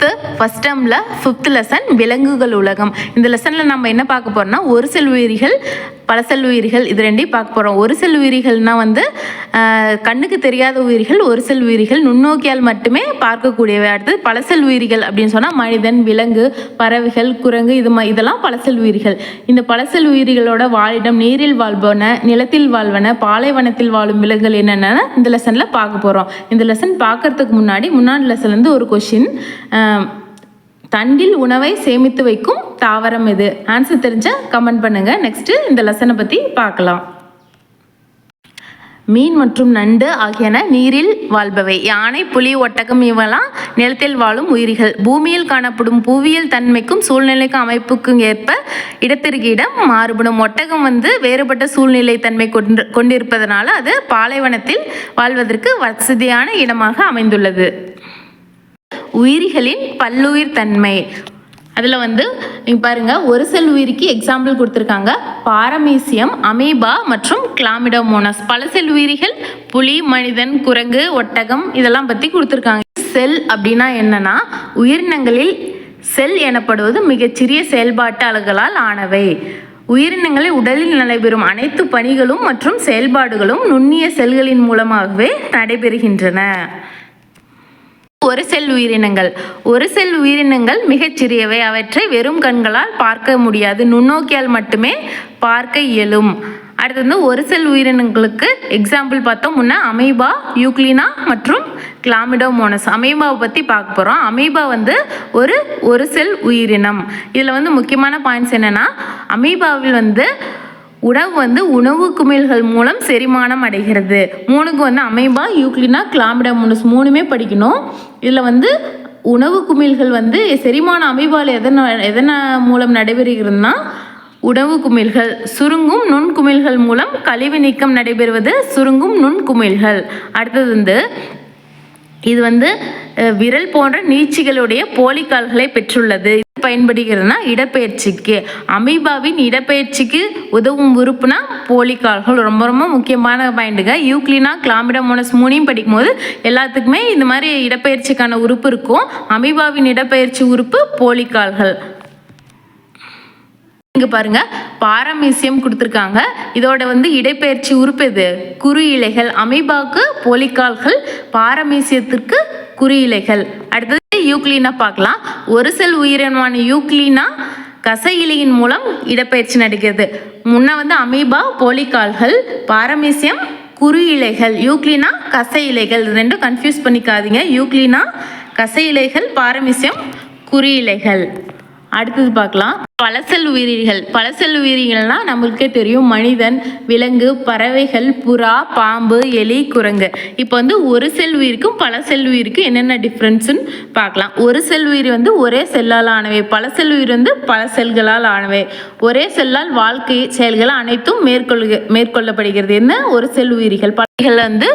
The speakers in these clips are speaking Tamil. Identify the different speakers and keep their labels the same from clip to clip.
Speaker 1: சிக்ஸ்த்து ஃபஸ்ட் டேர்மில் ஃபிஃப்த் லெசன் விலங்குகள் உலகம். இந்த லெசனில் நம்ம என்ன பார்க்க போகிறோம்னா ஒரு சில உயிரிகள் பல செல் உயிரிகள் இது ரெண்டையும் பார்க்க போகிறோம் ஒரு செல் உயிரிகள்னா வந்து கண்ணுக்கு தெரியாத உயிரிகள் ஒரு செல் உயிரிகள் நுண்ணோக்கியால் மட்டுமே பார்க்கக்கூடியவை. அடுத்து பல செல் உயிரிகள் அப்படின்னு சொன்னால் மனிதன் விலங்கு பறவைகள் குரங்கு இது மா இதெல்லாம் பல செல் உயிரிகள். இந்த பல செல் உயிரிகளோட வாழிடம் நீரில் வாழ்பவன நிலத்தில் வாழ்வன பாலைவனத்தில் வாழும் விலங்குகள் என்னென்ன இந்த லெசனில் பார்க்க போகிறோம் இந்த லெசன் பார்க்கறதுக்கு முன்னாடி முன்னாடி லெசன்லேருந்து ஒரு கொஷின் தண்டில் உணவை சேமித்து வைக்கும் தாவரம் இது. ஆன்சர் தெரிஞ்சா கமெண்ட் பண்ணுங்க. நெக்ஸ்ட் இந்த லெசனை பற்றி பார்க்கலாம். மீன் மற்றும் நண்டு ஆகியன நீரில் வாழ்பவை. யானை புலி ஒட்டகம் இவெல்லாம் நிலத்தில் வாழும் உயிரிகள். பூமியில் காணப்படும் புவியியல் தன்மைக்கும் சூழ்நிலைக்கும் அமைப்புக்கும் ஏற்ப இடத்திற்கு இடம் மாறுபடும். ஒட்டகம் வந்து வேறுபட்ட சூழ்நிலை தன்மை கொண்டு கொண்டிருப்பதனால அது பாலைவனத்தில் வாழ்வதற்கு வசதியான இடமாக அமைந்துள்ளது. உயிரிகளின் பல்லுயிர் தன்மை. அதில் வந்து நீங்கள் பாருங்கள் ஒரு செல் உயிரிக்கு எக்ஸாம்பிள் கொடுத்துருக்காங்க. பாரமீசியம் அமீபா மற்றும் கிளாமிடோமோனஸ். பல செல் உயிரிகள் புலி மனிதன் குரங்கு ஒட்டகம் இதெல்லாம் பற்றி கொடுத்துருக்காங்க. செல் அப்படின்னா என்னன்னா உயிரினங்களில் செல் எனப்படுவது மிகச்சிறிய செயல்பாட்டு அலகுகளால் ஆனவை. உயிரினங்களில் உடலில் நடைபெறும் அனைத்து பணிகளும் மற்றும் செயல்பாடுகளும் நுண்ணிய செல்களின் மூலமாகவே நடைபெறுகின்றன. ஒரு செல் உயிரினங்கள். ஒரு செல் உயிரினங்கள் மிகச்சிறியவை அவற்றை வெறும் கண்களால் பார்க்க முடியாது. நுண்ணோக்கியால் மட்டுமே பார்க்க இயலும். அடுத்து வந்து ஒரு செல் உயிரினங்களுக்கு எக்ஸாம்பிள் பார்த்தோம். முன்ன அமீபா யூக்ளினா மற்றும் கிளாமிடோமோனஸ். அமீபாவை பற்றி பார்க்க போகிறோம் அமீபா வந்து ஒரு ஒரு செல் உயிரினம். இதில் வந்து முக்கியமான பாயிண்ட்ஸ் என்னென்னா அமீபாவில் வந்து உணவு வந்து உணவு குமிழ்கள் மூலம் செரிமானம் அடைகிறது. மூணுக்கு வந்து அமைபா யூக்ளினா கிளாமிடமுனஸ் மூணுமே படிக்கணும். இதில் வந்து உணவு குமிழ்கள் வந்து செரிமான அமைபால் எதன எதன மூலம் நடைபெறுகிறதுனா உணவு குமிழ்கள் சுருங்கும் நுண்குமிழ்கள் மூலம் கழிவு நீக்கம் நடைபெறுவது சுருங்கும் நுண்குமிழ்கள் அடுத்தது வந்து இது வந்து விரல் போன்ற நீட்சிகளுடைய போலிக்கால்களை பெற்றுள்ளது. பயன்படுகிறதுனா இடப்பெயர்ச்சிக்கு. அமீபாவின் இடப்பெயர்ச்சிக்கு உதவும் உறுப்புனா போலிக்கால்கள். ரொம்ப ரொம்ப முக்கியமான பாயிண்ட்டுங்க. யூக்ளினா கிளாமிடமோனஸ் மூணையும் படிக்கும்போது எல்லாத்துக்குமே இந்த மாதிரி இடப்பெயர்ச்சிக்கான உறுப்பு இருக்கும். அமீபாவின் இடப்பெயர்ச்சி உறுப்பு போலிக்கால்கள். இங்கே பாருங்க. பாரமீசியம் கொடுத்துருக்காங்க. இதோட வந்து இடப்பெயர்ச்சி உறுப்பு எது? குறு இலைகள். அமீபாவுக்கு போலிக்கால்கள் பாரமீசியத்திற்கு குறி இலைகள். அடுத்தது யூக்ளினா பார்க்கலாம். ஒரு செல் உயிரினமான யூக்ளினா கசை இலையின் மூலம் இடப்பெயர்ச்சி நடக்கிறது முன்ன வந்து அமீபா போலிக்கால்கள் பாரமீசியம் குறு இலைகள் யூக்ளினா கசை இலைகள் இது ரெண்டும் கன்ஃபியூஸ் பண்ணிக்காதீங்க. யூக்ளினா கசை இலைகள் பாரமீசியம் குறி இலைகள் அடுத்தது பார்க்கலாம். பழசல் உயிரிகள். பழசல் உயிரிகள்னால் நம்மளுக்கே தெரியும். மனிதன் விலங்கு பறவைகள் புறா பாம்பு எலி குரங்கு. இப்போ வந்து ஒரு செல் உயிருக்கும் பல செல் உயிருக்கும் என்னென்ன டிஃப்ரென்ஸ்னு பார்க்கலாம். ஒரு செல் உயிர் வந்து ஒரே செல்லால் ஆனவை. பழசல் உயிர் வந்து பல செல்களால் ஆனவை. ஒரே செல்லால் வாழ்க்கை செயல்கள் அனைத்தும் மேற்கொள்க மேற்கொள்ளப்படுகிறது. என்ன? ஒரு செல் உயிரிகள். பறவைகள் வந்து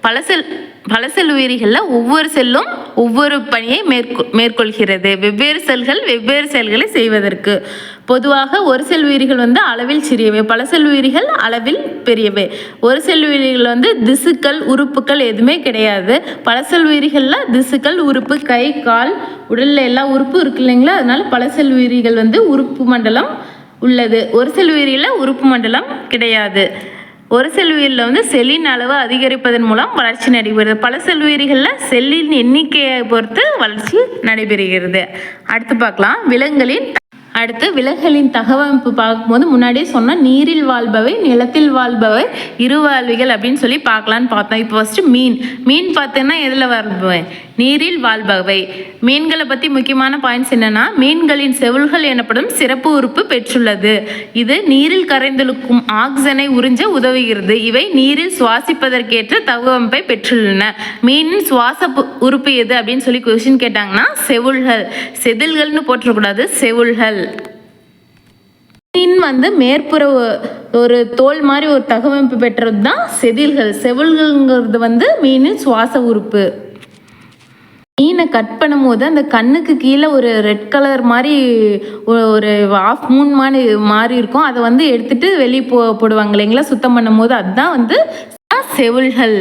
Speaker 1: பல செல் பல செல் உயிரிகளில் ஒவ்வொரு செல்லும் ஒவ்வொரு பணியை மேற்கொ மேற்கொள்கிறது. வெவ்வேறு செல்கள் வெவ்வேறு செயல்களை செய்வதற்கு. பொதுவாக ஒரு செல் உயிரிகள் வந்து அளவில் சிறியவை பல செல் உயிரிகள் அளவில் பெரியவை. ஒரு செல் உயிரிகள் வந்து திசுக்கள் உறுப்புகள் எதுவுமே கிடையாது. பல செல் உயிரிகளில் திசுக்கள் உறுப்பு கை கால் உடலில் எல்லா உறுப்பும் இருக்கு இல்லைங்களா? அதனால் பல செல் உயிரிகள் வந்து உறுப்பு மண்டலம் உள்ளது. ஒரு செல் உயிரியில் உறுப்பு மண்டலம் கிடையாது. ஒரு செல் வந்து செல்லின் அளவு அதிகரிப்பதன் மூலம் வளர்ச்சி நடைபெறுது. பல செல் செல்லின் எண்ணிக்கையை பொறுத்து வளர்ச்சி நடைபெறுகிறது. அடுத்து பார்க்கலாம். விலங்குகளின் அடுத்து விலங்குகளின் தகவமைப்பு பார்க்கும்போது முன்னாடியே சொன்னால் நீரில் வாழ்பவை நிலத்தில் வாழ்பவை இருவாழ்விகள் அப்படின்னு சொல்லி பார்க்கலான்னு பார்த்தோம். இப்போ ஃபஸ்ட்டு மீன். மீன் பார்த்தீங்கன்னா எதில் வாழ்பவை? நீரில் வாழ்பவை. மீன்களை பற்றி முக்கியமான பாயிண்ட்ஸ் என்னென்னா மீன்களின் செவுள்கள் எனப்படும் சிறப்பு உறுப்பு பெற்றுள்ளது. இது நீரில் கரைந்தெழுக்கும் ஆக்சிஜனை உறிஞ்ச உதவுகிறது. இவை நீரில் சுவாசிப்பதற்கேற்ற தகவமைப்பை பெற்றுள்ளன. மீனின் சுவாச உறுப்பு எது அப்படின்னு சொல்லி கொஸ்டின் கேட்டாங்கன்னா செவுள்கள். செதில்கள்னு போற்றக்கூடாது செவுள்கள். மீன் வந்து மேற்புற ஒரு தோல் மாதிரி ஒரு தகவமைப்பு பெற்றது தான் செதில்கள். செவில்கள்ங்கிறது வந்து மீனின் சுவாச உறுப்பு. மீனை கட் பண்ணும்போது அந்த கண்ணுக்கு கீழே ஒரு ரெட் கலர் மாதிரி ஒரு ஆஃப் மூன் மாதிரி மாதிரி இருக்கும். அதை வந்து எடுத்துட்டு வெளியே போ போடுவாங்க இல்லைங்களா? சுத்தம் பண்ணும்போது அதுதான் வந்து செவில்கள்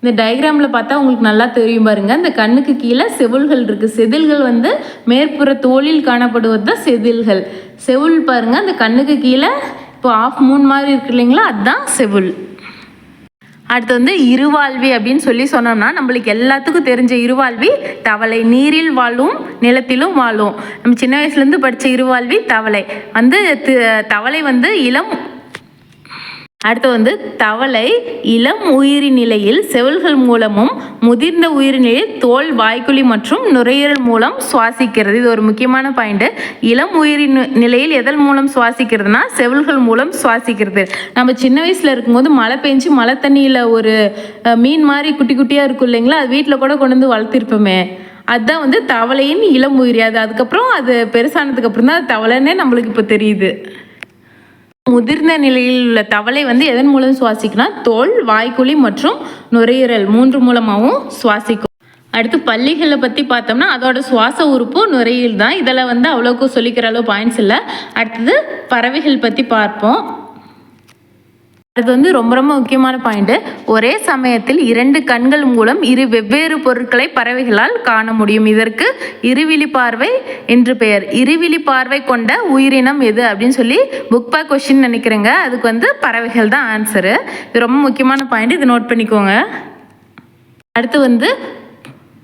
Speaker 1: இந்த டயக்ராமில் பார்த்தா உங்களுக்கு நல்லா தெரியும் பாருங்க. இந்த கண்ணுக்கு கீழே செவுள்கள் இருக்குது செதில்கள் வந்து மேற்புற தோளில் காணப்படுவது தான் செதில்கள். செவுள் பாருங்க. அந்த கண்ணுக்கு கீழே இப்போ ஆஃப் மூன் மாதிரி இருக்கு இல்லைங்களா? அதுதான் செவுள். அடுத்து வந்து இருவாழ்வி அப்படின்னு சொல்லி சொன்னோம்னா நம்மளுக்கு எல்லாத்துக்கும் தெரிஞ்ச இருவாழ்வி தவளை. நீரில் வாழும் நிலத்திலும் வாழும். நம்ம சின்ன வயசுலேருந்து படித்த இருவாழ்வி தவளை. வந்து தி- தவளை வந்து இளம் அடுத்து வந்து தவளை இளம் உயிரி நிலையில் செவில்கள் மூலமும் முதிர்ந்த உயிரி நிலையில் தோல் வாய்க்குழி மற்றும் நுரையீரல் மூலம் சுவாசிக்கிறது. இது ஒரு முக்கியமான பாயிண்ட்டு இளம் உயிரி நிலையில் எதன் மூலம் சுவாசிக்கிறதுனா செவில்கள் மூலம் சுவாசிக்கிறது. நம்ம சின்ன வயசில் இருக்கும்போது மழை பெஞ்சு மழை தண்ணியில் ஒரு மீன் மாதிரி குட்டி குட்டியாக இருக்கும் இல்லைங்களா? அது வீட்டில் கூட கொண்டு வந்து வளர்த்திருப்போமே. அதுதான் வந்து தவளையின் இளம் உயிரி. அது அதுக்கப்புறம் அது பெருசானதுக்கு அப்புறம் தான் தவளைன்னே நம்மளுக்கு இப்போ தெரியுது. முதிர்ந்த நிலையில் உள்ள தவளை வந்து எதன் மூலம் சுவாசிக்கும்னா தோல் வாய்க்குழி மற்றும் நுரையீரல் மூன்று மூலமாகவும் சுவாசிக்கும். அடுத்து பள்ளிகளை பற்றி பார்த்தோம்னா அதோட சுவாச உறுப்பு நுரையீரல் தான். இதில் வந்து அவ்வளோக்கு சொல்லிக்கிற அளவு பாயிண்ட்ஸ் இல்லை. அடுத்தது பறவைகள் பற்றி பார்ப்போம். அது வந்து ரொம்ப ரொம்ப முக்கியமான பாயிண்ட்டு ஒரே சமயத்தில் இரண்டு கண்கள் மூலம் இரு வெவ்வேறு பொருட்களை பறவைகளால் காண முடியும். இதற்கு இருவிழி பார்வை என்று பெயர். இருவிழி பார்வை கொண்ட உயிரினம் எது அப்படின்னு சொல்லி புக் பா கொஷின் நினைக்கிறேங்க. அதுக்கு வந்து பறவைகள் தான் ஆன்சரு இது ரொம்ப முக்கியமான பாயிண்ட் இது நோட் பண்ணிக்கோங்க. அடுத்து வந்து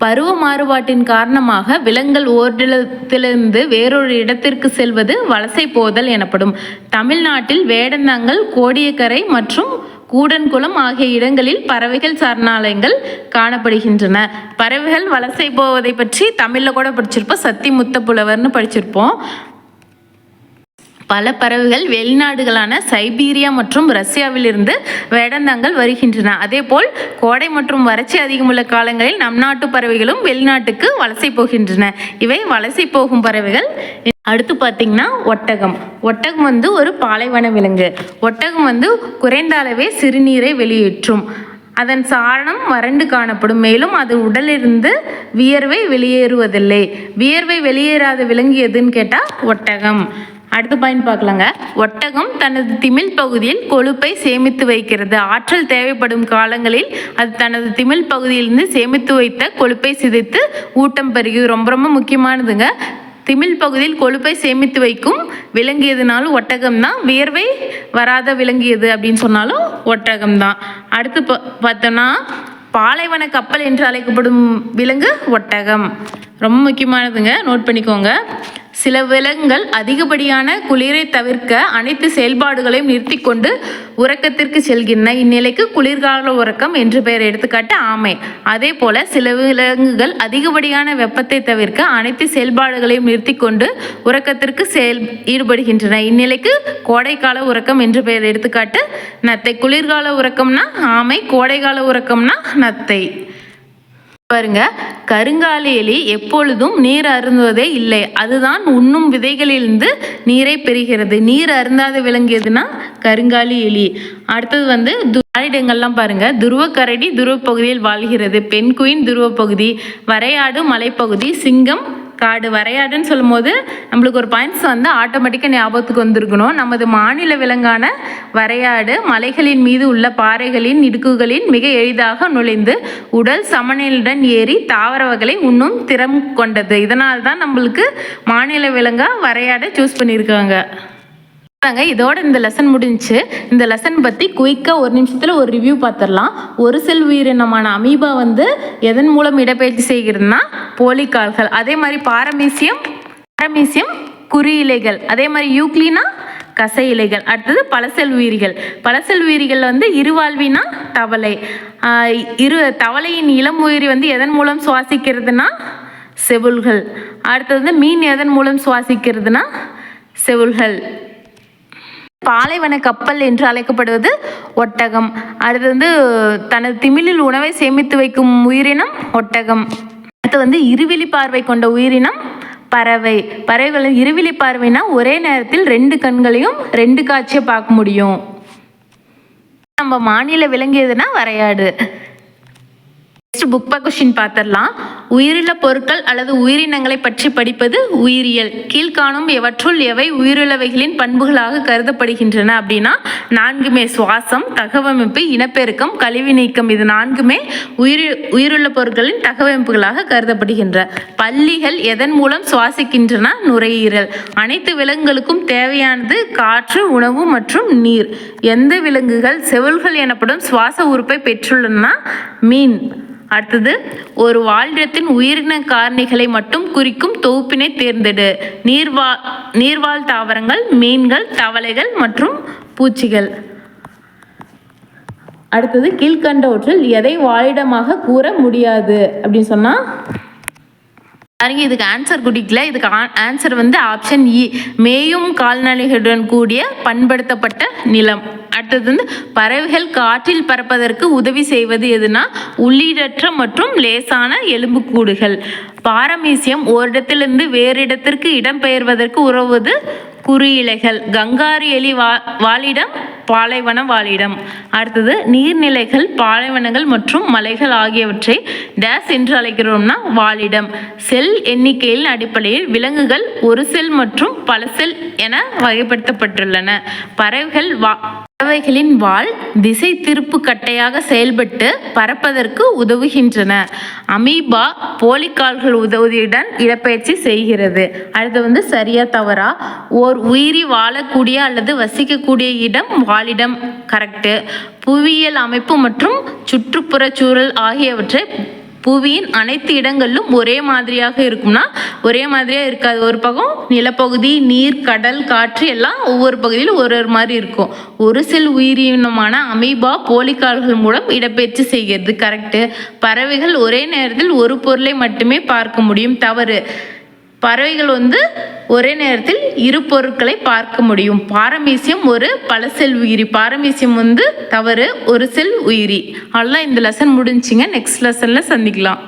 Speaker 1: பருவ மாறுபாட்டின் காரணமாக விலங்குகள் ஓரிடத்திலிருந்து வேறொரு இடத்திற்கு செல்வது வலசை போதல் எனப்படும். தமிழ்நாட்டில் வேடந்தாங்கல் கோடியக்கரை மற்றும் கூடன்குளம் ஆகிய இடங்களில் பறவைகள் சரணாலயங்கள் காணப்படுகின்றன. பறவைகள் வலசை போவதை பற்றி தமிழில் கூட படிச்சிருப்போம். சத்தி முத்த புலவர்னு படிச்சிருப்போம். பல பறவைகள் வெளிநாடுகளான சைபீரியா மற்றும் ரஷ்யாவிலிருந்து வேடந்தாங்கல் வருகின்றன. அதேபோல் கோடை மற்றும் வறட்சி அதிகமுள்ள காலங்களில் நம் நாட்டு பறவைகளும் வெளிநாட்டுக்கு வலசை போகின்றன. இவை வலசை போகும் பறவைகள். அடுத்து பார்த்தீங்கன்னா ஒட்டகம். ஒட்டகம் வந்து ஒரு பாலைவன விலங்கு. ஒட்டகம் வந்து குறைந்த அளவே சிறுநீரை வெளியேற்றும். அதன் சாரணம் வறண்டு காணப்படும். மேலும் அது உடலிருந்து வியர்வை வெளியேறுவதில்லை. வியர்வை வெளியேறாத விலங்கு எதுன்னு கேட்டால் ஒட்டகம். அடுத்த பாயிண்ட் பார்க்கலாங்க. ஒட்டகம் தனது திமில் பகுதியில் கொழுப்பை சேமித்து வைக்கிறது. ஆற்றல் தேவைப்படும் காலங்களில் அது தனது திமில் பகுதியிலிருந்து சேமித்து வைத்த கொழுப்பை சிதைத்து ஊட்டம் பெறுகிறது. ரொம்ப ரொம்ப முக்கியமானதுங்க. திமில் பகுதியில் கொழுப்பை சேமித்து வைக்கும் விலங்கு எதுனாலும் ஒட்டகம் தான். வியர்வை வராத விலங்கு எது அப்படின்னு சொன்னாலும் ஒட்டகம் தான். அடுத்து பா- பார்த்தோன்னா பாலைவன கப்பல் என்று அழைக்கப்படும் விலங்கு ஒட்டகம். ரொம்ப முக்கியமானதுங்க. நோட் பண்ணிக்கோங்க. சில விலங்குகள் அதிகப்படியான குளிரை தவிர்க்க அனைத்து செயல்பாடுகளையும் நிறுத்தி கொண்டு உறக்கத்திற்கு செல்கின்றன. இந்நிலைக்கு குளிர்கால உறக்கம் என்று பெயர் எடுத்துக்காட்டு ஆமை. அதே போல சில விலங்குகள் அதிகப்படியான வெப்பத்தை தவிர்க்க அனைத்து செயல்பாடுகளையும் நிறுத்தி கொண்டு உறக்கத்திற்கு செயல் ஈடுபடுகின்றன. இந்நிலைக்கு கோடைக்கால உறக்கம் என்று பெயர் எடுத்துக்காட்டு நத்தை. குளிர்கால உறக்கம்னா ஆமை கோடைக்கால உறக்கம்னா நத்தை. பாருங்க கருங்காலி எலி எப்பொழுதும் நீர் அருந்துவதே இல்லை. அதுதான் உண்ணும் விதைகளிலிருந்து நீரை பெறுகிறது. நீர் அருந்தாத விலங்கு கருங்காலி எலி அடுத்தது வந்து துவாரிடங்கள்லாம் பாருங்க துருவ கரடி துருவ பகுதியில் வாழ்கிறது. பெண் குயின் துருவ பகுதி வரையாடு மலைப்பகுதி சிங்கம் காடு வரையாடுன்னு சொல்லும்போது நம்மளுக்கு ஒரு பாயிண்ட்ஸ் வந்து ஆட்டோமேட்டிக்காக ஞாபகத்துக்கு வந்திருக்கணும். நமது மாநில விலங்கான வரையாடு மலைகளின் மீது உள்ள பாறைகளின் இடுக்குகளின் மிக எளிதாக நுழைந்து உடல் சமநிலையுடன் ஏறி தாவர வகைகளை உண்ணும் திறம் கொண்டது. இதனால் தான் நம்மளுக்கு மாநில விலங்காக வரையாடை சூஸ் பண்ணியிருக்காங்க. தாங்க இதோட இந்த லெசன் முடிஞ்சுச்சு. இந்த லெசன் பற்றி குயிக்காக ஒரு நிமிஷத்தில் ஒரு ரிவ்யூ பார்த்துடலாம் ஒரு செல் உயிரினமான அமீபா வந்து எதன் மூலம் இடப்பெயர்ச்சி செய்கிறதுனா போலிக்கால்கள். அதே மாதிரி பாரமீசியம் பாரமீசியம் குறி இலைகள் அதே மாதிரி யூக்ளினா கசை இலைகள் அடுத்தது பழசெல் உயிரிகள். பழசெல் உயிரிகள் வந்து இருவாழ்வினா தவளை. இரு தவளையின் இளம் உயிரி வந்து எதன் மூலம் சுவாசிக்கிறதுனா செவுள்கள். அடுத்தது மீன் எதன் மூலம் சுவாசிக்கிறதுனா செவுள்கள். பாலைவன கப்பல் என்று அழைக்கப்படுவது ஒட்டகம். அடுத்து வந்து தனது திமிலில் உணவை சேமித்து வைக்கும் உயிரினம் ஒட்டகம். அடுத்து வந்து இருவிழி பார்வை கொண்ட உயிரினம் பறவை. பறவைகள் இருவிழி பார்வைனா ஒரே நேரத்தில் ரெண்டு கண்களையும் ரெண்டு காட்சியை பார்க்க முடியும். நம்ம மாநில விலங்கு எதுனா வரையாடு. நெக்ஸ்ட் புக் பை கொஷின் பார்த்துடலாம். உயிருள்ள பொருட்கள் அல்லது உயிரினங்களை பற்றி படிப்பது உயிரியல். கீழ்காணும் எவற்றுள் எவை உயிருள்ளவைகளின் பண்புகளாக கருதப்படுகின்றன அப்படின்னா நான்குமே சுவாசம் தகவமைப்பு இனப்பெருக்கம் கழிவு நீக்கம். இது நான்குமே உயிரி உயிருள்ள பொருட்களின் தகவமைப்புகளாக கருதப்படுகின்றன பள்ளிகள் எதன் மூலம் சுவாசிக்கின்றன? நுரையீரல். அனைத்து விலங்குகளுக்கும் தேவையானது காற்று உணவு மற்றும் நீர். எந்த விலங்குகள் செவுள்கள் எனப்படும் சுவாச உறுப்பை பெற்றுள்ளன? மீன். அடுத்தது ஒரு வாழிடத்தின் உயிரின காரணிகளை மட்டும் குறிக்கும் தொகுப்பினை தேர்ந்தெடு. நீர்வா நீர்வாழ் தாவரங்கள் மீன்கள் தவளைகள் மற்றும் பூச்சிகள். அடுத்தது கீழ்கண்டவற்றில் எதை வாழிடமாக கூற முடியாது? அப்படின்னு சொன்னால் பாருங்க இதுக்கு ஆன்சர் குடிக்கல. இதுக்கு ஆன்சர் வந்து ஆப்ஷன் இ e. மேயும் கால்நடைகளுடன் கூடிய பண்படுத்தப்பட்ட நிலம். அடுத்தது வந்து பறவைகள் காற்றில் பறப்பதற்கு உதவி செய்வது எதுனா உள்ளீடற்ற மற்றும் லேசான எலும்புக்கூடுகள் பாரமீசியம் ஓரிடத்திலிருந்து வேறு இடத்திற்கு இடம்பெயர்வதற்கு உறவுவது குறியிலைகள். கங்காரு எலி வா வாழிடம் பாலைவன வாழிடம். அடுத்தது நீர்நிலைகள் பாலைவனங்கள் மற்றும் மலைகள் ஆகியவற்றை டேஸ் என்று அழைக்கிறோம்னா வாழிடம். செல் எண்ணிக்கையின் அடிப்படையில் விலங்குகள் ஒரு செல் மற்றும் பல செல் என வகைப்படுத்தப்பட்டுள்ளன. பறவைகள் வா பறவைகளின் வால் திசை திருப்பு கட்டையாக செயல்பட்டு பறப்பதற்கு உதவுகின்றன. அமீபா போலிக்கால்கள் உதவியுடன் இடப்பெயர்ச்சி செய்கிறது. அடுத்து வந்து சரியா தவறா ஓர் உயிரி வாழக்கூடிய அல்லது வசிக்கக்கூடிய இடம் வாழிடம் கரெக்டு புவியியல் அமைப்பு மற்றும் சுற்றுப்புற சூழல் ஆகியவற்றை புவியின் அனைத்து இடங்களிலும் ஒரே மாதிரியாக இருக்கும்னா ஒரே மாதிரியாக இருக்காது. ஒரு பக்கம் நிலப்பகுதி நீர் கடல் காற்று எல்லாம் ஒவ்வொரு பகுதியிலும் ஒரு ஒரு மாதிரி இருக்கும். ஒரு சில உயிரினமான அமீபா போலிக்கால்கள் மூலம் இடப்பெயர்ச்சி செய்கிறது. கரெக்டு பறவைகள் ஒரே நேரத்தில் ஒரு பொருளை மட்டுமே பார்க்க முடியும். தவறு. பறவைகள் வந்து ஒரே நேரத்தில் இரு பொருட்களை பார்க்க முடியும். பாரமீசியம் ஒரு பல செல் உயிரி. பாரமீசியம் வந்து தவறு ஒரு செல் உயிரி. அவ்வளோதான் இந்த லெசன் முடிஞ்சுங்க நெக்ஸ்ட் லெசனில் சந்திக்கலாம்.